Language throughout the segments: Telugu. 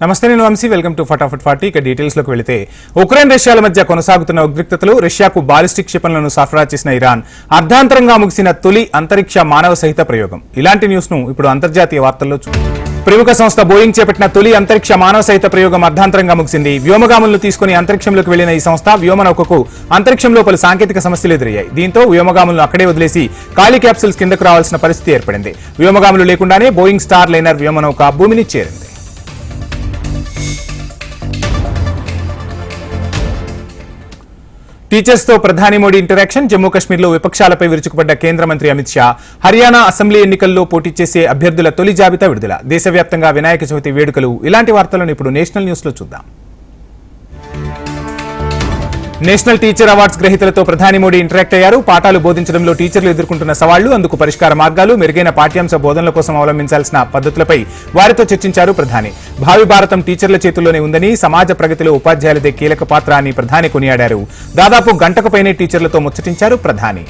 నమస్తే నేను Vamshi. Welcome to Fatafat forty. ఇక డీటెయిల్స్లోకి వెళితే ఉక్రెయిన్ రష్యాల మధ్య కొనసాగుతున్న ఉద్రిక్తతలు రష్యాకు బాలిస్టిక్ క్షిపణులను సరఫరా చేసిన ఇరాన్ అర్ధాంతరంగా ముగిసిన తొలి అంతరిక్ష మానవ సహిత ప్రయోగం. ఇలాంటి న్యూస్ను ఇప్పుడు అంతర్జాతీయ వార్తల్లో ప్రముఖ సంస్థ బోయింగ్ చేపట్టిన తొలి అంతరిక్ష మానవ సహిత ప్రయోగం అర్ధాంతరంగా ముగిసింది. వ్యోమగాములను తీసుకుని అంతరిక్షంలోకి వెళ్ళిన ఈ సంస్థ వ్యోమనౌకకు అంతరిక్షంలో పలు సాంకేతిక సమస్యలు ఎదురయ్యాయి. దీంతో వ్యోమగాములను అక్కడే వదిలేసి ఖాళీ క్యాప్సూల్స్ కిందకు రావాల్సిన పరిస్థితి ఏర్పడింది. వ్యోమగాములు లేకుండానే బోయింగ్ స్టార్ లైనర్ వ్యోమనౌక భూమిని చేరింది. టీచర్స్తో ప్రధాని మోడీ ఇంటరాక్షన్ జమ్మూ కాశ్మీర్లో విపక్షాలపై విరుచుకుపడ్డ కేంద్ర మంత్రి అమిత్ షా హర్యానా అసెంబ్లీ ఎన్నికల్లో పోటీ చేసే అభ్యర్థుల తొలి జాబితా విడుదల. దేశవ్యాప్తంగా వినాయక చవితి వేడుకలు. ఇలాంటి వార్తలను ఇప్పుడు నేషనల్ న్యూస్లో చూద్దాం. నేషనల్ టీచర్ అవార్డ్స్ గ్రహీతలతో ప్రధాని మోడీ ఇంటరాక్ట్ అయ్యారు. పాఠాలు బోధించడంలో టీచర్లు ఎదుర్కొంటున్న సవాళ్ళు అందుకు పరిష్కార మార్గాలు మెరుగైన పాఠ్యాంశ బోధనల కోసం అవలంబించాల్సిన పద్ధతులపై వారితో చర్చించారు ప్రధాని. భావి భారతం టీచర్ల చేతుల్లోనే ఉందని సమాజ ప్రగతిలో ఉపాధ్యాయులదే కీలక పాత్ర అని ప్రధాని కొనియాడారు. దాదాపు గంటకు పైనే టీచర్లతో ముచ్చటించారు ప్రధాని.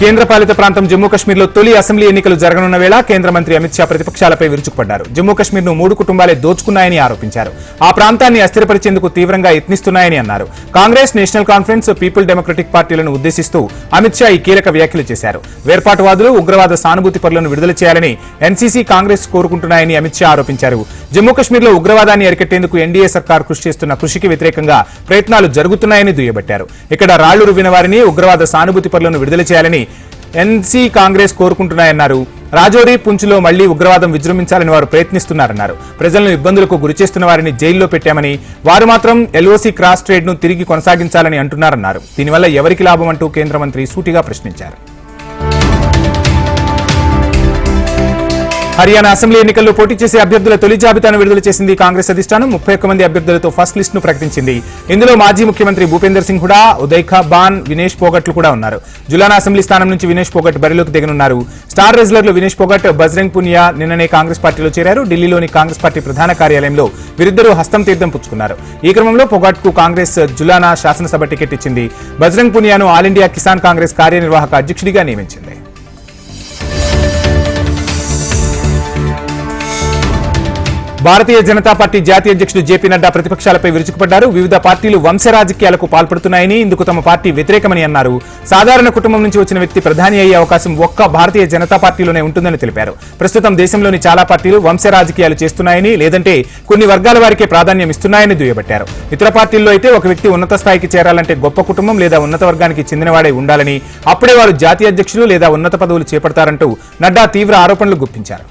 కేంద్ర పాలిత ప్రాంతం జమ్మూ కశ్మీర్లో తొలి అసెంబ్లీ ఎన్నికలు జరగనున్న వేళ కేంద్ర మంత్రి అమిత్ షా ప్రతిపక్షాలపై విరుచుకుపడ్డారు. జమ్మూ కశ్మీర్ను మూడు కుటుంబాలే దోచుకున్నాయని ఆరోపించారు. ఆ ప్రాంతాన్ని అస్థిరపరిచేందుకు తీవ్రంగా యత్నిస్తున్నాయని అన్నారు. Congress national conference people democratic పార్టీలను ఉద్దేశిస్తూ అమిత్ షా ఈ కీలక వ్యాఖ్యలు చేశారు. వేర్పాటువాదులు ఉగ్రవాద సానుభూతి పరులను విడుదల చేయాలని ఎన్సీసీ కాంగ్రెస్ కోరుకుంటున్నాయని అమిత్ షా ఆరోపించారు. జమ్మూ కశ్మీర్లో ఉగ్రవాదాన్ని అరికట్టేందుకు ఎన్డీఏ సర్కార్ కృషి చేస్తున్న కృషికి వ్యతిరేకంగా ప్రయత్నాలు జరుగుతున్నాయని దుయ్యబట్టారు. ఇక్కడ రాళ్ళు రువ్విన వారిని ఉగ్రవాద సానుభూతి పరులను విడుదల చేయాలని ఎన్సీ కాంగ్రెస్ కోరుకుంటున్నాయన్నారు. రాజోరి పుంచ్లో మళ్ళీ ఉగ్రవాదం విజృంభించాలని వారు ప్రయత్నిస్తున్నారన్నారు. ప్రజలను ఇబ్బందులకు గురిచేస్తున్న వారిని జైల్లో పెట్టామని వారు మాత్రం ఎల్ఓసీ క్రాస్ ట్రేడ్ను తిరిగి కొనసాగించాలని అంటున్నారన్నారు. దీనివల్ల ఎవరికి లాభం అంటూ కేంద్ర మంత్రి సూటిగా ప్రశ్నించారు. హర్యానా అసెంబ్లీ ఎన్నికల్లో పోటీ చేసే అభ్యర్థుల తొలి జాబితాను విడుదల చేసింది కాంగ్రెస్ అధిష్టానం. ముప్పై ఒక్క మంది అభ్యర్థులతో ఫస్ట్ లిస్ట్ను ప్రకటించింది. ఇందులో మాజీ ముఖ్యమంత్రి భూపేందర్ సింగ్ హుడా ఉదయ్ఖా బాన్ వినేష్ పోగట్లు కూడా ఉన్నారు. జులానా అసెంబ్లీ స్థానం నుంచి వినేష్ పోగట్ బరిలోకి దిగనున్నారు. స్టార్ రెజ్లర్లు వినేష్ పోగట్ బజరంగ్ పునియా నిన్ననే కాంగ్రెస్ పార్టీలో చేరారు. ఢిల్లీలోని కాంగ్రెస్ పార్టీ ప్రధాన కార్యాలయంలో వీరిద్దరూ హస్తం తీర్థం పుచ్చుకున్నారు. ఈ క్రమంలో పొగాట్కు కాంగ్రెస్ జులానా శాసనసభ టికెట్ ఇచ్చింది. బజరంగ్ పునియాను ఆల్ ఇండియా కిసాన్ కాంగ్రెస్ కార్యనిర్వాహక అధ్యక్షుడిగా నియమించింది. భారతీయ జనతా పార్టీ జాతీయ అధ్యక్షుడు జేపీ నడ్డా ప్రతిపక్షాలపై విరుచుకుపడ్డారు. వివిధ పార్టీలు వంశ రాజకీయాలకు పాల్పడుతున్నాయని ఇందుకు తమ పార్టీ వ్యతిరేకమని అన్నారు. సాధారణ కుటుంబం నుంచి వచ్చిన వ్యక్తి ప్రధాని అయ్యే అవకాశం ఒక్క భారతీయ జనతా పార్టీలోనే ఉంటుందని తెలిపారు. ప్రస్తుతం దేశంలోని చాలా పార్టీలు వంశ రాజకీయాలు చేస్తున్నాయని లేదంటే కొన్ని వర్గాల వారికే ప్రాధాన్యం ఇస్తున్నాయని దుయ్యబట్టారు. ఇతర పార్టీల్లో అయితే ఒక వ్యక్తి ఉన్నత స్థాయికి చేరాలంటే గొప్ప కుటుంబం లేదా ఉన్నత వర్గానికి చెందినవాడే ఉండాలని అప్పుడే వారు జాతీయ అధ్యక్షులు లేదా ఉన్నత పదవులు చేపడతారంటూ నడ్డా తీవ్ర ఆరోపణలు గుప్పించారు.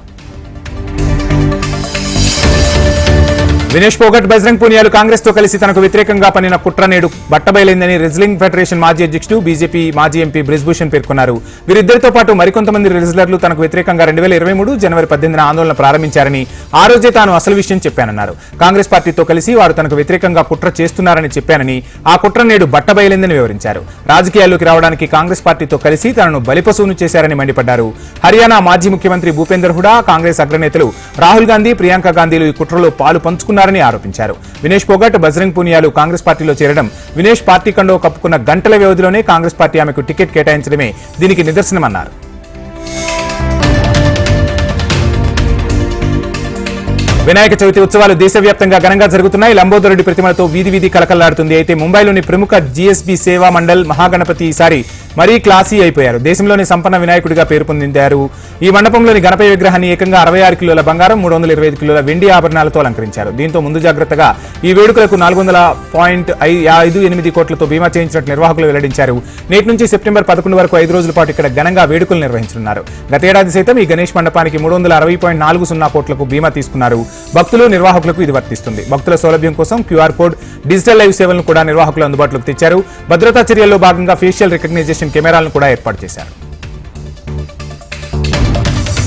వినేష్ పోగట్ బజరంగ్ పునియాలు కాంగ్రెస్తో కలిసి తనకు వ్యతిరేకంగా పనిన కుట్ర నేడు బట్టబయలైందని రెజ్లింగ్ ఫెడరేషన్ మాజీ అధ్యక్షుడు బీజేపీ మాజీ ఎంపీ బ్రిజ్భూషణ్ పేర్కొన్నారు. వీరిద్దరితో పాటు మరికొంతమంది రెజ్లర్లు తనకు వ్యతిరేకంగా రెండు వేల ఇరవై మూడు జనవరి పద్దెనిమిదిన ఆందోళన ప్రారంభించారని ఆ రోజే తాను అసలు విషయం చెప్పానన్నారు. కాంగ్రెస్ పార్టీతో కలిసి వారు తనకు వ్యతిరేకంగా కుట్ర చేస్తున్నారని చెప్పానని ఆ కుట్ర నేడు బట్టబయలైందని వివరించారు. రాజకీయాల్లోకి రావడానికి కాంగ్రెస్ పార్టీతో కలిసి తనను బలిపశువును చేశారని మండిపడ్డారు. హర్యానా మాజీ ముఖ్యమంత్రి భూపేందర్ హుడా కాంగ్రెస్ అగ్రనేతలు రాహుల్ గాంధీ ప్రియాంక గాంధీలు ఈ కుట్రలో పాలు చేస్తున్నారని ఆరోపించారు. వినేష్ పోగట్ బజరంగ్ పునియాలు కాంగ్రెస్ పార్టీలో చేరడం వినేష్ పార్టీ కండో కప్పుకున్న గంటల వ్యవధిలోనే కాంగ్రెస్ పార్టీ ఆమెకు టికెట్ కేటాయించడమే దీనికి నిదర్శనమన్నారు. వినాయక చవితి ఉత్సవాలు దేశవ్యాప్తంగా ఘనంగా జరుగుతున్నాయి. లంబోదరుడి ప్రతిమలతో వీధి వీధి కలకల్లాడుతుంది అయితే ముంబైలోని ప్రముఖ జీఎస్బీ సేవా మండల్ మహాగణపతి ఈసారి మరీ క్లాసీ అయిపోయారు. దేశంలోని సంపన్న వినాయకుడిగా పేరు పొందిందారు. ఈ మండపంలోని గణపతి విగ్రహాన్ని ఏకంగా అరవై ఆరు కిలోల బంగారం మూడు వందల ఇరవై ఐదు కిలోల వెండి ఆభరణాలతో అలంకరించారు. దీంతో ముందు జాగ్రత్తగా ఈ వేడుకలకు నాలుగు వందల పాయింట్ ఐదు ఎనిమిది కోట్లతో బీమా చేయించినట్లు నిర్వాహకులు వెల్లడించారు. నేటి నుంచి సెప్టెంబర్ పదకొండు వరకు ఐదు రోజుల పాటు ఇక్కడ ఘనంగా వేడుకలు నిర్వహించనున్నారు. గతేడాది సైతం ఈ గణేష్ మండపానికి మూడు వందల అరవై పాయింట్ నాలుగు సున్నా కోట్లకు బీమా తీసుకున్నారు. భక్తులు నిర్వాహకులకు ఇది వర్తిస్తుంది. భక్తుల సౌలభ్యం కోసం క్యూఆర్ కోడ్ డిజిటల్ లైవ్ సేవలను కూడా నిర్వాహకులు అందుబాటులోకి తెచ్చారు. భద్రతా చర్యల్లో భాగంగా ఫేషియల్ రికగ్నైజేషన్ కెమెరాలను కూడా ఏర్పాటు చేశారు.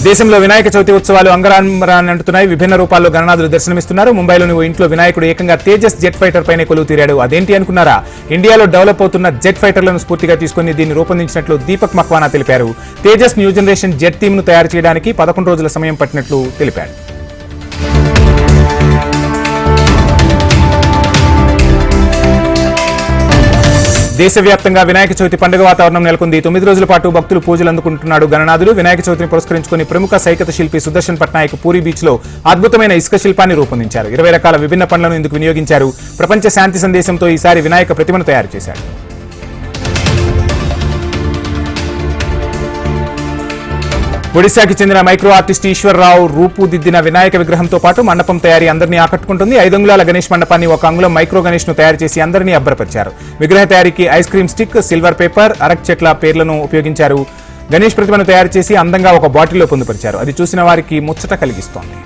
దేశంలో వినాయక చవితి ఉత్సవాలు అంగరాంబరాన్ని అంటున్నాయి విభిన్న రూపాల్లో గణనాథులు దర్శనమిస్తున్నారు. ముంబైలోని ఓ ఇంట్లో వినాయకుడు ఏకంగా తేజస్ జెట్ ఫైటర్ పైనే కొలువు తీరాడు. అదేంటి అనుకున్నారా? ఇండియాలో డెవలప్ అవుతున్న జెట్ ఫైటర్లను స్ఫూర్తిగా తీసుకుని దీన్ని రూపొందించినట్లు దీపక్ మక్వానా తెలిపారు. తేజస్ న్యూ జనరేషన్ జెట్ థీమ్ను తయారు చేయడానికి పదకొండు రోజుల సమయం పట్టినట్లు తెలిపాడు. దేశవ్యాప్తంగా వినాయక చవితి పండుగ వాతావరణం నెలకొంది. తొమ్మిది రోజుల పాటు భక్తులు పూజలు అందుకుంటున్నాడు గణనాథులు. వినాయక చవితిని పురస్కరించుకుని ప్రముఖ సైకత శిల్పి సుదర్శన్ పట్నాయక్ పూరి బీచ్లో అద్భుతమైన ఇసుక శిల్పాన్ని రూపొందించారు. ఇరవై రకాల విభిన్న పనులను ఇందుకు వినియోగించారు. ప్రపంచ శాంతి సందేశంతో ఈసారి వినాయక ప్రతిమను తయారు చేశారు ఒడిశాకి చెందిన మైక్రో ఆర్టిస్ట్ ఈశ్వర్రావు రూపుదిద్దిన వినాయక విగ్రహంతో పాటు మండపం తయారీ అందరినీ ఆకట్టుకుంటుంది. ఐదు గణేష్ మండపాన్ని ఒక అంగుళం మైక్రో గణేష్ను తయారు చేసి అందరినీ అబ్బరపరిచారు విగ్రహ తయారీకి ice cream stick silver paper అరక్ చెట్ల పేర్లను ఉపయోగించారు. గణేష్ ప్రతిమను తయారు చేసి అందంగా ఒక బాటిల్లో పొందుపరిచారు. అది చూసిన వారికి ముచ్చట కలిగిస్తోంది.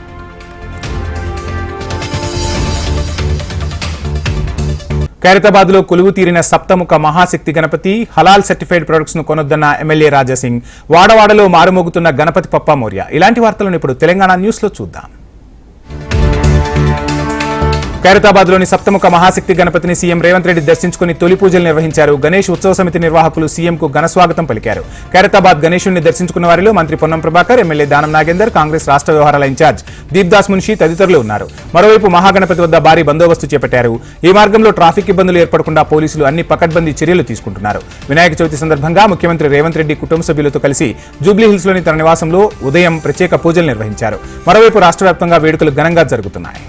ఖైరతాబాద్లో కొలువు తీరిన సప్తముఖ మహాశక్తి గణపతి హలాల్ సర్టిఫైడ్ ప్రొడక్ట్స్ను కొనొద్దన్న ఎమ్మెల్యే రాజాసింగ్ వాడవాడలో మారుమోగుతున్న గణపతి పప్ప మౌర్య. ఇలాంటి వార్తలను ఇప్పుడు తెలంగాణ న్యూస్లో చూద్దాం. ఖైరతాబాద్లోని సప్తముఖ మహాశక్తి గణపతిని సీఎం రేవంత్ రెడ్డి దర్శించుకుని తొలి పూజలు నిర్వహించారు. గణేష్ ఉత్సవ సమితి నిర్వాహకులు సీఎం కు ఘన స్వాగతం పలికారు. ఖైరతాబాద్ గణేశుడిని దర్శించుకున్న వారిలో మంత్రి పొన్నం ప్రభాకర్ ఎమ్మెల్యే దానం నాగేందర్ కాంగ్రెస్ రాష్ట్ర వ్యవహారాల ఇన్ఛార్జ్ దీప్దాస్ మున్షి తదితరులు ఉన్నారు. మరోవైపు మహాగణపతి వద్ద భారీ బందోబస్తు చేపట్టారు. ఈ మార్గంలో ట్రాఫిక్ ఇబ్బందులు ఏర్పడకుండా పోలీసులు అన్ని పకడ్బందీ చర్యలు తీసుకుంటున్నారు. వినాయక చవితి సందర్భంగా ముఖ్యమంత్రి రేవంత్ రెడ్డి కుటుంబ సభ్యులతో కలిసి జూబ్లీ హిల్స్లోని తన నివాసంలో ఉదయం ప్రత్యేక పూజలు నిర్వహించారు. మరోవైపు రాష్ట్ర వ్యాప్తంగా వేడుకలు ఘనంగా జరుగుతున్నాయి.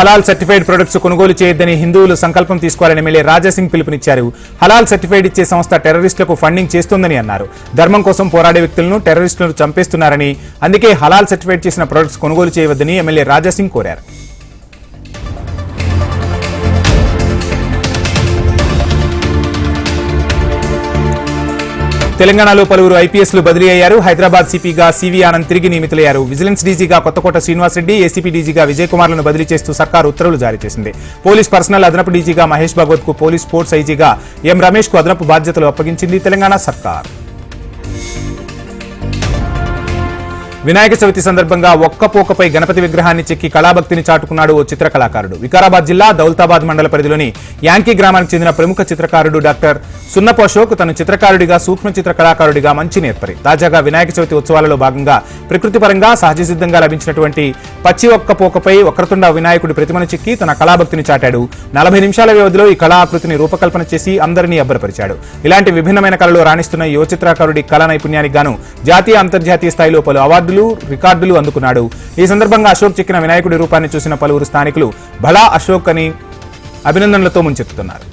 హలాల్ సర్టిఫైడ్ ప్రొడక్ట్స్ కొనుగోలు చేయొద్దని హిందువులు సంకల్పం తీసుకోవాలని ఎమ్మెల్యే రాజాసింగ్ పిలుపునిచ్చారు. హలాల్ సర్టిఫైడ్ ఇచ్చే సంస్థ టెర్రరిస్టులకు ఫండింగ్ చేస్తోందని అన్నారు. ధర్మం కోసం పోరాడే వ్యక్తులను టెర్రరిస్టులను చంపేస్తున్నారని అందుకే హలాల్ సర్టిఫైడ్ చేసిన ప్రొడక్ట్స్ కొనుగోలు చేయవద్దని ఎమ్మెల్యే రాజాసింగ్ కోరారు. తెలంగాణలో పలువురు ఐపీఎస్లు బదిలీ అయ్యారు. హైదరాబాద్ సిపిగా సివి ఆనంద్ తిరిగి నియమితులయ్యారు. విజిలెన్స్ డీజీగా కొత్తకోట శ్రీనివాసరెడ్డి ఏసీపీ డీజీగా విజయ్ కుమార్లను బదిలీ చేస్తూ సర్కారు ఉత్తర్వులు జారీ చేసింది. పోలీస్ పర్సనల్ అదనపు డీజీగా మహేష్ భగవత్కు పోలీస్ స్పోర్ట్స్ ఐజీగా ఎం రమేష్కు అదనపు బాధ్యతలు అప్పగించింది తెలంగాణ సర్కార్. వినాయక చవితి సందర్భంగా ఒక్క పోకపై గణపతి విగ్రహాన్ని చెక్కి కళాభక్తిని చాటుకున్నాడు ఓ చిత్ర కళాకారుడు వికారాబాద్ జిల్లా దౌలతాబాద్ మండల పరిధిలోని యాంకీ గ్రామానికి చెందిన ప్రముఖ చిత్రకారుడు డాక్టర్ సున్నపు అశోక్ తన చిత్రకారుడిగా సూక్ష్మ చిత్ర కళాకారుడిగా మంచి నేర్పరి తాజాగా వినాయక చవితి ఉత్సవాలలో భాగంగా ప్రకృతి పరంగా సహజ సిద్ధంగా లభించినటువంటి పచ్చి ఒక్క పోకపై వక్రతుండ వినాయకుడి ప్రతిమను చెక్కి తన కళాభక్తిని చాటాడు. నలభై నిమిషాల వ్యవధిలో ఈ కళాకృతిని రూపకల్పన చేసి అందరినీ అబ్బరపరిచాడు. ఇలాంటి విభిన్నమైన కళలు రాణిస్తున్న యువ చిత్రకారుడి కళా నైపుణ్యానికి గాను జాతీయ అంతర్జాతీయ స్థాయిలో పలు అవార్డు అవార్డులు రికార్డులు అందుకున్నాడు. ఈ సందర్భంగా అశోక్ చెక్కిన వినాయకుడి రూపాన్ని చూసిన పలువురు స్థానికులు భలా అశోక్ అని అభినందనలతో ముంచెత్తుతున్నారు.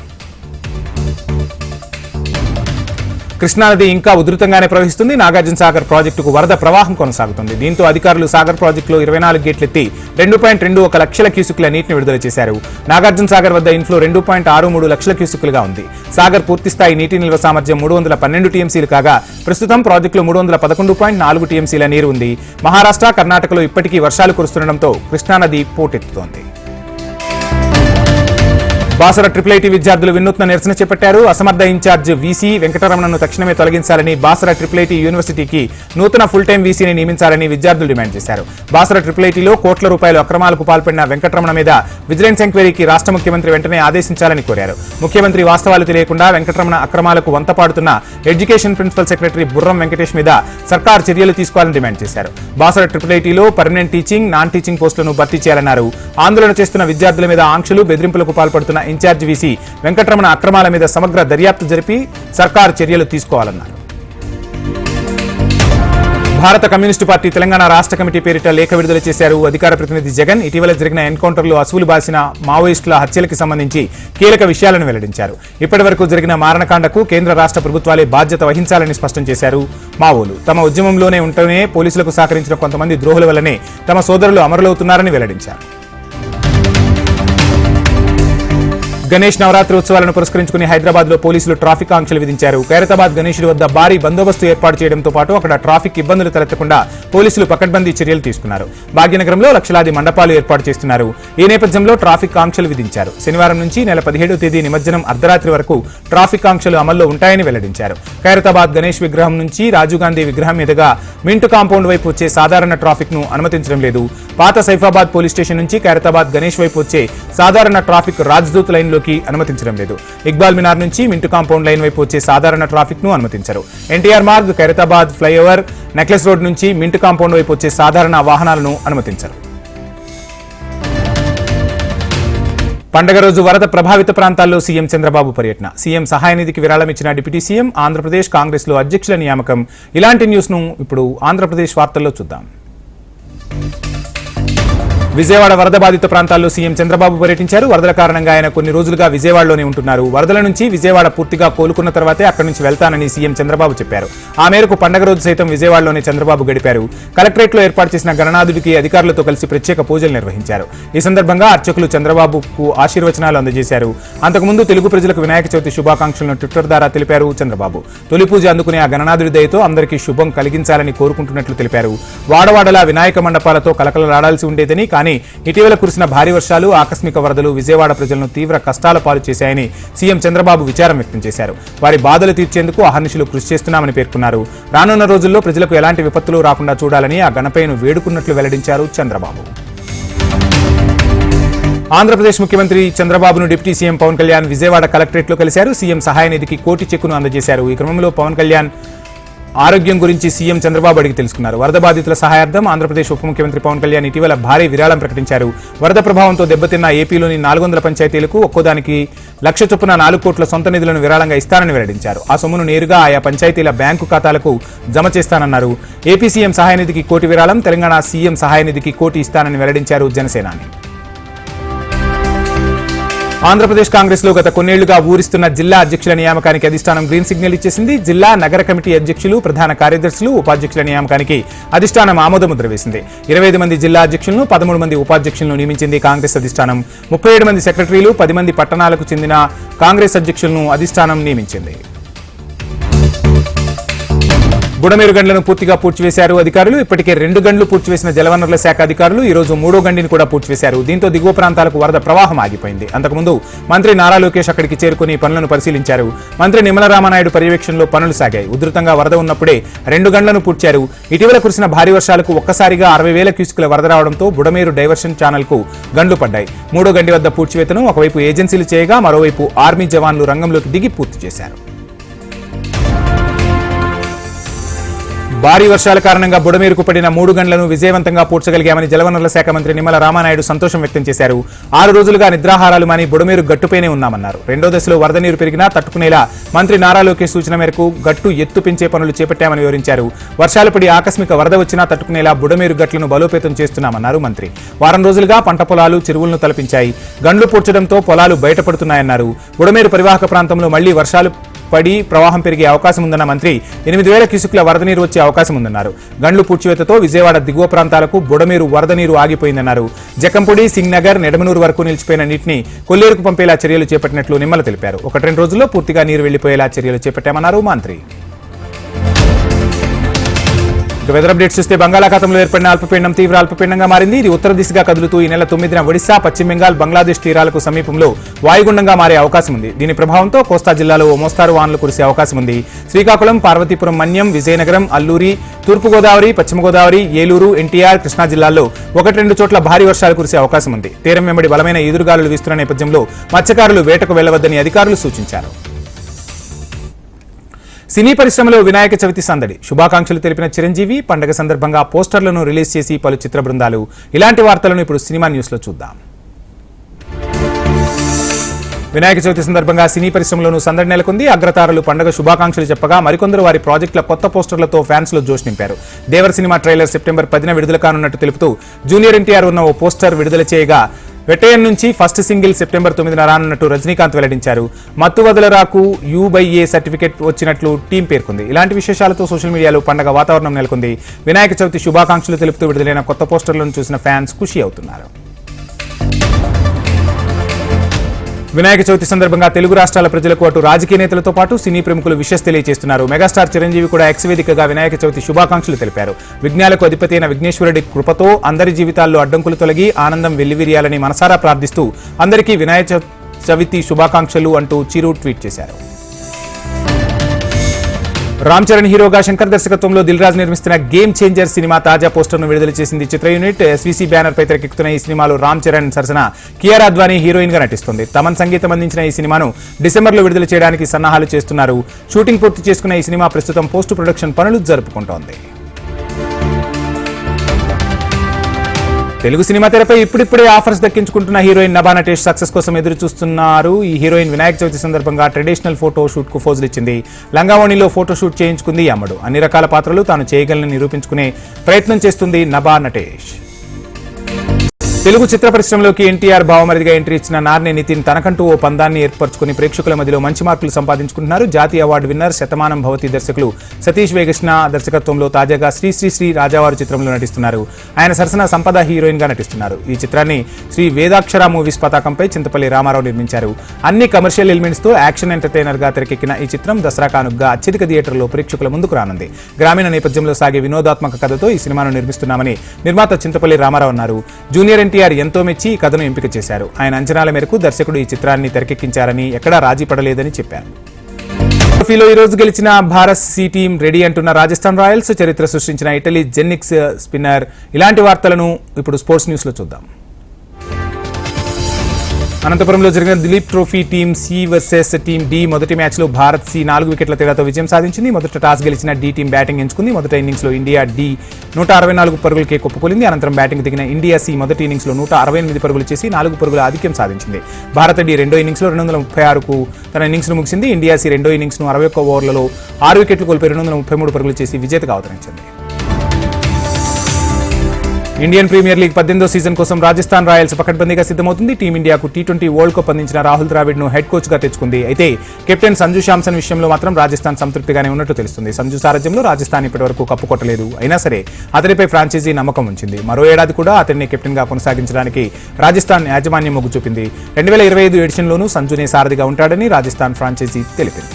కృష్ణానది ఇంకా ఉధృతంగానే ప్రవహిస్తుంది. నాగార్జున సాగర్ ప్రాజెక్టుకు వరద ప్రవాహం కొనసాగుతుంది. దీంతో అధికారులు సాగర్ ప్రాజెక్టులో ఇరవై నాలుగు గేట్లెత్తి రెండు పాయింట్ రెండు ఒక లక్షల క్యూసుకుల నీటిని విడుదల చేశారు. నాగార్జున సాగర్ వద్ద ఇన్ఫ్లో రెండు పాయింట్ ఆరు మూడు లక్షల క్యూసుకులుగా ఉంది. సాగర్ పూర్తిస్థాయి నీటి నిల్వ సామర్థ్యం మూడు వందల పన్నెండు టీఎంసీలు కాగా ప్రస్తుతం ప్రాజెక్టులో మూడు వందల పదకొండు పాయింట్ నాలుగు టీఎంసీల నీరు ఉంది. మహారాష్ట్ర కర్ణాటకలో ఇప్పటికీ వర్షాలు కురుస్తుండటంతో కృష్ణానది పోటెత్తుతోంది. బాసర ట్రిపుల్ ఐటీ విద్యార్థులు వినూత్న నిరసన చేపట్టారు. అసమర్థ ఇన్ఛార్జ్ వీసీ వెంకటరమణను తక్షణమే తొలగించాలని బాసర ట్రిపుల్ ఐటీ యూనివర్సిటీకి నూతన ఫుల్ టైం వీసీని నియమించాలని విద్యార్థులు డిమాండ్ చేశారు. బాసర ట్రిపుల్ ఐటీలో కోట్ల రూపాయల అక్రమాలకు పాల్పడిన వెంకటరమణ మీద విజిలెన్స్ ఎంక్వైరీకి రాష్ట్ర ముఖ్యమంత్రి వెంటనే ఆదేశించాలని కోరారు. ముఖ్యమంత్రి వాస్తవాలు తెలియకుండా వెంకటరమణ అక్రమాలకు వంతపాడుతున్న education principal secretary Burram Venkatesh మీద సర్కార్ చర్యలు తీసుకోవాలని డిమాండ్ చేశారు. బాసర ట్రిపుల్ ఐటీలో పర్మనెంట్ టీచింగ్ నాన్ టీచింగ్ పోస్టులను భర్తీ చేయాలన్నారు. ఆందోళన చేస్తున్న విద్యార్థుల మీద ఆంక్షలు బెదిరింపులకు పాల్పడుతున్న ఇన్ఛార్జ్ వీసీ వెంకటరమణ అక్రమాల మీద సమగ్ర దర్యాప్తు జరిపి సర్కార్ చర్యలు తీసుకోవాలన్నారు. భారత కమ్యూనిస్టు పార్టీ తెలంగాణ రాష్ట్ర కమిటీ పేరిట లేఖ విడుదల చేశారు అధికార ప్రతినిధి జగన్. ఇటీవల జరిగిన ఎన్కౌంటర్లో అసువులు బాసిన మావోయిస్టుల హత్యలకు సంబంధించి కీలక విషయాలను వెల్లడించారు. ఇప్పటి వరకు జరిగిన మారణకాండకు కేంద్ర రాష్ట్ర ప్రభుత్వాలే బాధ్యత వహించాలని స్పష్టం చేశారు మావోలు. తమ ఉద్యమంలోనే ఉంటూనే పోలీసులకు సహకరించిన కొంతమంది ద్రోహుల వల్లనే తమ సోదరులు అమరులవుతున్నారని వెల్లడించారు. గణేష్ నవరాత్రి ఉత్సవాలను పురస్కరించుకుని హైదరాబాద్లో పోలీసులు ట్రాఫిక్ ఆంక్షలు విధించారు. ఖైరతాబాద్ గణేషుడి వద్ద భారీ బందోబస్తు ఏర్పాటు చేయడంతో పాటు అక్కడ ట్రాఫిక్ ఇబ్బందులు తలెత్తకుండా పోలీసులు పకడ్బందీ చర్యలు తీసుకున్నారు. భాగ్యనగరంలో లక్షలాది మండపాలు ఏర్పాటు చేస్తున్నారు. ఈ నేపథ్యంలో ట్రాఫిక్ ఆంక్షలు విధించారు. శనివారం నుంచి నెల పదిహేడో తేదీ నిమజ్జనం అర్ధరాత్రి వరకు ట్రాఫిక్ ఆంక్షలు అమల్లో ఉంటాయని వెల్లడించారు. ఖైరతాబాద్ గణేష్ విగ్రహం నుంచి రాజీవ్ గాంధీ విగ్రహం మీదుగా మింటు కాంపౌండ్ వైపు వచ్చే సాధారణ ట్రాఫిక్ను అనుమతించడం లేదు. పాత సైఫాబాద్ పోలీస్ స్టేషన్ నుంచి ఖైరతాబాద్ గణేష్ వైపు వచ్చే సాధారణ ట్రాఫిక్ రాజ్దూత్ లైన్ పరిధిలోకి అనుమతించడం లేదు. ఇక్బాల్ మినార్ నుంచి మింటు కాంపౌండ్ లైన్ వైపు వచ్చే సాధారణ ట్రాఫిక్ను అనుమతించరు. NTR Marg Khairatabad flyover necklace road నుంచి మింటు కాంపౌండ్ వైపు వచ్చే సాధారణ వాహనాలను అనుమతించరు. పండగ రోజు వరద ప్రభావిత ప్రాంతాల్లో సీఎం చంద్రబాబు పర్యటన. సీఎం సహాయనిధికి విరాళం ఇచ్చిన డిప్యూటీ సీఎం ఆంధ్రప్రదేశ్ కాంగ్రెస్లో అధ్యక్షుల నియామకం. ఇలాంటి న్యూస్ను ఇప్పుడు ఆంధ్రప్రదేశ్ వార్తల్లో చూద్దాం. విజయవాడ వరద బాధిత ప్రాంతాల్లో సీఎం చంద్రబాబు పర్యటించారు. వరదల కారణంగా ఆయన కొన్ని రోజులుగా విజయవాడలోనే ఉంటున్నారు. వరదల నుంచి విజయవాడ పూర్తిగా కోలుకున్న తర్వాతే అక్కడి నుంచి వెళ్తానని సీఎం చంద్రబాబు చెప్పారు. ఆ మేరకు పండగ రోజు సైతం విజయవాడలోనే చంద్రబాబు గడిపారు. కలెక్టరేట్లో ఏర్పాటు చేసిన గణనాథుడికి అధికారులతో కలిసి ప్రత్యేక పూజలు నిర్వహించారు. ఈ సందర్భంగా అర్చకులు చంద్రబాబుకు ఆశీర్వచనాలు అందజేశారు. అంతకుముందు తెలుగు ప్రజలకు వినాయక చవితి శుభాకాంక్షలను ట్విట్టర్ ద్వారా తెలిపారు చంద్రబాబు. తొలి పూజ అందుకునే ఆ గణనాథుడి దయతో అందరికీ శుభం కలిగించాలని కోరుకుంటున్నట్లు తెలిపారు. వాడవాడలా వినాయక మండపాలతో కలకలలాడాల్సి ఉండేదని కానీ ఇటీవల కురిసిన భారీ వర్షాలు ఆకస్మిక వరదలు విజయవాడ ప్రజలను తీవ్ర కష్టాల పాలు చేశాయని సీఎం చంద్రబాబు విచారం వ్యక్తం చేశారు. వారి బాధలు తీర్చేందుకు అహర్నిశలు కృషి చేస్తున్నామని పేర్కొన్నారు. రానున్న రోజుల్లో ప్రజలకు ఎలాంటి విపత్తులు రాకుండా చూడాలని ఆ గణపయ్యను వేడుకున్నట్లు వెల్లడించారు చంద్రబాబు. ఆంధ్రప్రదేశ్ ముఖ్యమంత్రి చంద్రబాబును డిప్యూటీ సీఎం పవన్ కళ్యాణ్ విజయవాడ కలెక్టరేట్లో కలిశారు. సీఎం సహాయ నిధికి కోటి చెక్కును అందజేశారు. ఈ క్రమంలో పవన్ కళ్యాణ్ ఆరోగ్యం గురించి సీఎం చంద్రబాబు అడిగి తెలుసుకున్నారు. వరద బాధితుల సహాయార్థం ఆంధ్రప్రదేశ్ ఉప ముఖ్యమంత్రి పవన్ కళ్యాణ్ ఇటీవల భారీ విరాళం ప్రకటించారు. వరద ప్రభావంతో దెబ్బతిన్న ఏపీలోని నాలుగు వందల పంచాయతీలకు ఒక్కోదానికి లక్ష చొప్పున నాలుగు కోట్ల సొంత నిధులను విరాళంగా ఇస్తానని వెల్లడించారు. ఆ సొమ్మును నేరుగా ఆయా పంచాయతీల బ్యాంకు ఖాతాలకు జమ చేస్తానన్నారు. ఏపీ సీఎం సహాయ నిధికి కోటి విరాళం తెలంగాణ సీఎం సహాయ నిధికి కోటి ఇస్తానని వెల్లడించారు జనసేనాని. ఆంధ్రప్రదేశ్ కాంగ్రెస్లో గత కొన్నేళ్ళుగా ఊరిస్తున్న జిల్లా అధ్యక్షుల నియామకానికి అధిష్టానం గ్రీన్ సిగ్నల్ ఇచ్చేసింది. జిల్లా నగర కమిటీ అధ్యక్షులు ప్రధాన కార్యదర్శులు ఉపాధ్యక్షుల నియామకానికి అధిష్టానం ఆమోదముద్ర వేసింది. ఇరవై ఐదు మంది జిల్లా అధ్యక్షులను పదమూడు మంది ఉపాధ్యక్షులను నియమించింది కాంగ్రెస్ అధిష్టానం. ముప్పై ఏడు మంది సెక్రటరీలు పది మంది పట్టణాలకు చెందిన కాంగ్రెస్ అధ్యక్షులను అధిష్టానం నియమించింది. బుడమేరు గండ్లను పూర్తిగా పూడ్చివేశారు అధికారులు. ఇప్పటికే రెండు గండ్లు పూడ్చివేసిన జలవనరుల శాఖ అధికారులు ఈ రోజు మూడో గండిని కూడా పూడ్చివేశారు. దీంతో దిగువ ప్రాంతాలకు వరద ప్రవాహం ఆగిపోయింది. అంతకుముందు మంత్రి నారా లోకేష్ అక్కడికి చేరుకుని పనులను పరిశీలించారు. మంత్రి నిమ్మల రామానాయుడు పర్యవేక్షణలో పనులు సాగాయి. ఉధృతంగా వరద ఉన్నప్పుడే రెండు గండ్లను పూడ్చారు. ఇటీవల కురిసిన భారీ వర్షాలకు ఒక్కసారిగా అరవై వేల క్యూసెక్ల వరద రావడంతో బుడమేరు డైవర్షన్ ఛానల్కు గండ్లు పడ్డాయి. మూడో గండి వద్ద పూడ్చివేతను ఒకవైపు ఏజెన్సీలు చేయగా మరోవైపు ఆర్మీ జవాన్లు రంగంలోకి దిగి పూర్తి చేశారు. భారీ వర్షాల కారణంగా బుడమేరుకు పడిన మూడు గంటలను విజయవంతంగా పూడ్చగలిగామని జలవనరుల శాఖ మంత్రి నిమ్మల రామానాయుడు సంతోషం వ్యక్తం చేశారు. ఆరు రోజులుగా నిద్రాహారాలు మాని బుడమేరు గట్టుపైనే ఉన్నామన్నారు. రెండో దశలో వరద నీరు పెరిగినా తట్టుకునేలా మంత్రి నారా లోకేష్ సూచన మేరకు గట్టు ఎత్తు పెంచే పనులు చేపట్టామని వివరించారు. వర్షాలు పడి ఆకస్మిక వరద వచ్చినా తట్టుకునేలా బుడమేరు గట్లను బలోపేతం చేస్తున్నామన్నారు మంత్రి. వారం రోజులుగా పంట పొలాలు చెరువులను తలపించాయి. గండ్లు పూడ్చడంతో పొలాలు బయటపడుతున్నాయన్నారు. బుడమేరు పరివాహక ప్రాంతంలో మళ్ళీ వర్షాలు పడి ప్రవాహం పెరిగే అవకాశం ఉందన్న మంత్రి ఎనిమిది వేల క్యూసెక్ల వరద నీరు వచ్చే అవకాశం ఉందన్నారు. గండ్లు పూడ్చివేతతో విజయవాడ దిగువ ప్రాంతాలకు బుడమీరు వరద నీరు ఆగిపోయిందన్నారు. జకంపూడి సింగ్నగర్ నెడమనూరు వరకు నిలిచిపోయిన నీటిని కొల్లేరుకు పంపేలా చర్యలు చేపట్టినట్లు నిమ్మల తెలిపారు. ఒకటి రెండు రోజుల్లో పూర్తిగా నీరు వెళ్ళిపోయేలా చర్యలు చేపట్టామన్నారు మంత్రి. వెదర్ అప్డేట్స్ చూస్తే బంగాళాఖాతంలో ఏర్పడిన అల్పపీండం తీవ్ర అల్పపీండంగా మారింది. ఇది ఉత్తర దిశగా కదులుతూ ఈ నెల తొమ్మిదిన ఒడిశా పశ్చిమ బెంగాల్ బంగ్లాదేశ్ తీరాలకు సమీపంలో వాయుగుండంగా మారే అవకాశం ఉంది. దీని ప్రభావంతో కోస్తా జిల్లాలో ఓ మోస్తారు వానలు కురిసే అవకాశం ఉంది. శ్రీకాకుళం పార్వతీపురం మన్యం విజయనగరం అల్లూరి తూర్పుగోదావరి పశ్చిమ గోదావరి ఏలూరు ఎన్టీఆర్ కృష్ణా జిల్లాల్లో ఒకటి రెండు చోట్ల భారీ వర్షాలు కురిసే అవకాశం ఉంది. తీరం వెంబడి బలమైన ఎదురుగాలులు వీస్తున్న నేపథ్యంలో మత్స్యకారులు వేటకు వెళ్ళవద్దని అధికారులు సూచించారు. సినీ పరిశ్రమలో వినాయక చవితి సందడి. శుభాకాంక్షలు తెలిపిన చిరంజీవి పండగ సందర్భంగా పోస్టర్లను రిలీజ్ చేసి పలు చిత్ర బృందాలు. ఇలాంటి వార్తలను ఇప్పుడు సినిమా న్యూస్లో చూద్దాం. వినాయక చవితి సందర్భంగా సినీ పరిశ్రమలోనూ సందడి నెలకొంది. అగ్రతారలు పండగ శుభాకాంక్షలు చెప్పగా మరికొందరు వారి ప్రాజెక్టుల కొత్త పోస్టర్లతో ఫ్యాన్స్లో జోష్ నింపారు. దేవర్ సినిమా ట్రైలర్ సెప్టెంబర్ పదిన విడుదల కానున్నట్టు తెలుపుతూ జూనియర్ ఎన్టీఆర్ ఉన్న ఓ పోస్టర్ విడుదల చేయగా వెటయన్ నుంచి ఫస్ట్ సింగిల్ సెప్టెంబర్ తొమ్మిదిన రానున్నట్టు రజనీకాంత్ వెల్లడించారు. మత్తు వదలరాకు యూ బై ఏ సర్టిఫికెట్ వచ్చినట్లు టీం పేర్కొంది. ఇలాంటి విశేషాలతో సోషల్ మీడియాలో పండగ వాతావరణం నెలకొంది. వినాయక చవితి శుభాకాంక్షలు తెలుపుతూ విడుదలైన కొత్త పోస్టర్లను చూసిన ఫ్యాన్స్ ఖుషి అవుతున్నారు. వినాయక చవితి సందర్భంగా తెలుగు రాష్ట్రాల ప్రజలకు అటు రాజకీయ నేతలతో పాటు సినీ ప్రముఖులు విషస్ తెలియజేస్తున్నారు. మెగాస్టార్ చిరంజీవి కూడా ఎక్స్ వేదికగా వినాయక చవితి శుభాకాంక్షలు తెలిపారు. విజ్ఞాలకు అధిపతి అయిన విఘ్నేశ్వరుడి కృపతో అందరి జీవితాల్లో అడ్డంకులు తొలగి ఆనందం వెల్లివిరియాలని మనసారా ప్రార్థిస్తూ అందరికీ వినాయక చవితి శుభాకాంక్షలు అంటూ చిరు ట్వీట్ చేశారు. రామ్ చరణ్ హీరోగా శంకర్ దర్శకత్వంలో దిల్ రాజ్ నిర్మిస్తున్న గేమ్ చేంజర్ సినిమా తాజా పోస్టర్ను విడుదల చేసింది చిత్ర యూనిట్. ఎస్వీసీ బ్యానర్ పై తెరకెక్కుతున్న ఈ సినిమాలో రామ్ చరణ్ సరసన కియారా అద్వానీ హీరోయిన్గా నటిస్తుంది. తమన్ సంగీతం అందించిన ఈ సినిమాను డిసెంబర్లో విడుదల చేయడానికి సన్నాహాలు చేస్తున్నారు. షూటింగ్ పూర్తి చేసుకున్న ఈ సినిమా ప్రస్తుతం పోస్ట్ ప్రొడక్షన్ పనులు జరుపుకుంటోంది. తెలుగు సినిమా తెరపై ఇప్పుడిప్పుడే ఆఫర్స్ దక్కించుకుంటున్న హీరోయిన్ నభా నటేష్ సక్సెస్ కోసం ఎదురు చూస్తున్నారు ఈ హీరోయిన్ వినాయక చవితి సందర్భంగా ట్రెడిషనల్ ఫోటో షూట్కు ఫోజులు ఇచ్చింది లంగావణిలో ఫోటో షూట్ చేయించుకుంది అమ్మడు అన్ని రకాల పాత్రలు తాను చేయగలని నిరూపించుకునే ప్రయత్నం చేస్తుంది నభా నటేష్. తెలుగు చిత్ర పరిశ్రమలోకి ఎన్టీఆర్ భావమరిదిగా ఎంట్రీ ఇచ్చిన నార్ని నితిన్ తనకంటూ ఓ పందాన్ని ఏర్పరచుకుని ప్రేక్షకుల మధ్యలో మంచి మార్కులు సంపాదించుకుంటున్నారు. జాతీయ అవార్డు విన్నర్ శతమానం భవతి దర్శకులు సతీష్ వేగృష్ణ దర్శకత్వంలో తాజాగా శ్రీ శ్రీ శ్రీ రాజావారు చిత్రంలో నటిస్తున్నారు. ఆయన సరసన సంపద హీరోయిన్గా నటిస్తున్నారు. ఈ చిత్రాన్ని శ్రీ వేదాక్షర మూవీస్ పతాకంపై చింతపల్లి రామారావు నిర్మించారు. అన్ని కమర్షియల్ ఎలిమెంట్స్తో యాక్షన్ ఎంటర్టైనర్గా తెరకెక్కిన ఈ చిత్రం దసరా కానుగ్గా అత్యధిక థియేటర్లో ప్రేక్షకుల ముందుకు రానుంది. గ్రామీణ నేపథ్యంలో సాగే వినోదాత్మక కథతో ఈ సినిమాను నిర్మిస్తున్నామని నిర్మాత చింతపల్లి రామారావు అన్నారు. జూనియర్ ఎన్టీఆర్ ఎంతో మెచ్చి ఈ కథను ఎంపిక చేశారు. ఆయన అంచనాల మేరకు దర్శకుడు ఈ చిత్రాన్ని తెరకెక్కించారని ఎక్కడా రాజీ పడలేదని చెప్పారు. ట్రోఫీలో ఈ రోజు గెలిచిన భారత్ సి టీం రెడీ అంటున్న రాజస్థాన్ రాయల్స్ చరిత్ర సృష్టించిన ఇటలీ జెన్నిక్స్ స్పిన్నర్. ఇలాంటి వార్తలను ఇప్పుడు స్పోర్ట్స్ న్యూస్లో చూద్దాం. అనంతపురంలో జరిగిన Duleep trophy team C versus team D మొదటి మ్యాచ్లో భారత్ సి నాలుగు వికెట్ల తేడాతో విజయం సాధించింది. మొదట టాస్ గెలిచిన డి టీం బ్యాటింగ్ ఎంచుకుంది. మొదటి ఇన్నింగ్స్లో ఇండియా డి నూట అరవై నాలుగు పరుగులకే కొప్పుకొలింది. అనంతరం బ్యాటింగ్ దిగిన ఇండియా సి మొదటి ఇన్నింగ్స్లో నూట అరవై ఎనిమిది పరుగులు చేసి నాలుగు పరుగుల ఆధిక్యం సాధించింది. భారత డి రెండో ఇన్నింగ్స్లో రెండు వందల ముప్పై ఆరుకు తన ఇన్నింగ్స్ను ముగిసింది. ఇండియా సి రెండో ఇన్నింగ్స్ను అరవై ఒక్క ఓవర్లలో ఆరు వికెట్లు కోల్పోయి రెండు వందల ముప్పై మూడు పరుగులు చేసి విజేతగా అవతరించింది. ఇండియన్ ప్రీమియర్ లీగ్ పద్దెనిమిదో సీజన్ కోసం రాజస్థాన్ రాయల్స్ పకడ్బందీగా సిద్ధమవుతుంది. టీమిండియాకు టీ ట్వంటీ వరల్డ్ కప్ అందించిన రాహుల్ ద్రావిడ్ను హెడ్ కోచ్గా తెచ్చుకుంది. అయితే కెప్టెన్ సంజు శాంసన్ విషయంలో మాత్రం రాజస్థాన్ సంతృప్తిగానే ఉన్నట్టు తెలుస్తుంది. సంజు సారథ్యంలో రాజస్థాన్ ఇప్పటివరకు కప్పు కొట్టలేదు. అయినా సరే అతడిపై ఫ్రాంచైజీ నమ్మకం ఉంచింది. మరో ఏడాది కూడా అతన్ని కెప్టెన్గా కొనసాగించడానికి రాజస్థాన్ యాజమాన్యం మొగ్గు చూపింది. రెండు వేల ఇరవై ఐదు ఎడిషన్లోనూ సంజునే సారథిగా ఉంటాడని రాజస్థాన్ ఫ్రాంచైజీ తెలిపింది.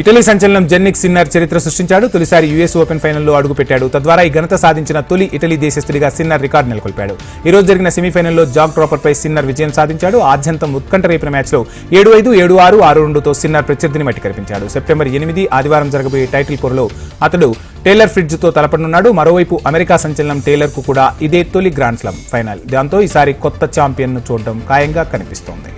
ఇటలీ సంచలనం జెన్నిక్ సిన్నర్ చరిత్ర సృష్టించాడు. తొలిసారి యుఎస్ ఓపెన్ ఫైనల్లో అడుగుపెట్టాడు. తద్వారా ఈ ఘనత సాధించిన తొలి ఇటలీ దేశస్థుడిగా సిన్నర్ రికార్డు నెలకొల్పాడు. ఈ రోజు జరిగిన సెమీఫైనల్లో జాక్ డ్రాపర్ పై సిన్నర్ విజయం సాధించాడు. ఆద్యంతం ఉత్కంఠ రేపిన మ్యాచ్లో ఏడు ఐదు ఏడు ఆరు ఆరు రెండుతో సిన్నర్ ప్రత్యర్థిని మట్టి కనిపించాడు సెప్టెంబర్ ఎనిమిది ఆదివారం జరగబోయే టైటిల్ పోరులో అతడు టేలర్ ఫ్రిడ్జ్తో తలపడనున్నాడు. మరోవైపు అమెరికా సంచలనం టేలర్కు కూడా ఇదే తొలి గ్రాండ్ స్లామ్ ఫైనల్. దాంతో ఈసారి కొత్త ఛాంపియన్ను చూడడం ఖాయంగా కనిపిస్తోంది.